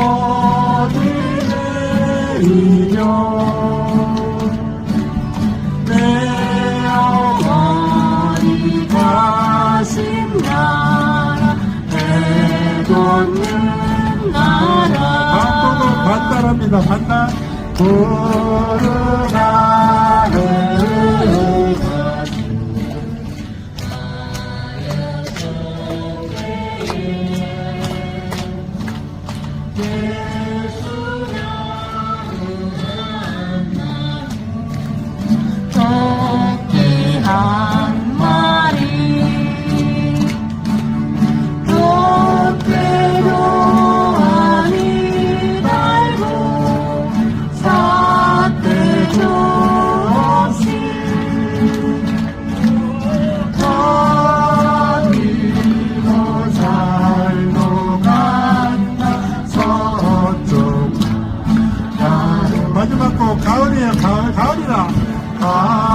어디를 이겨 내 어머니 가신 나라 해돋는 나라 반도도 반달합니다 반달 구름 아래 가을이야 가을 가을이다. 아.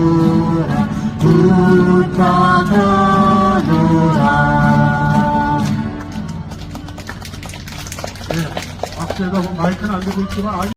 네, 누라 누가 뭐 마이크는 안 되고 있지만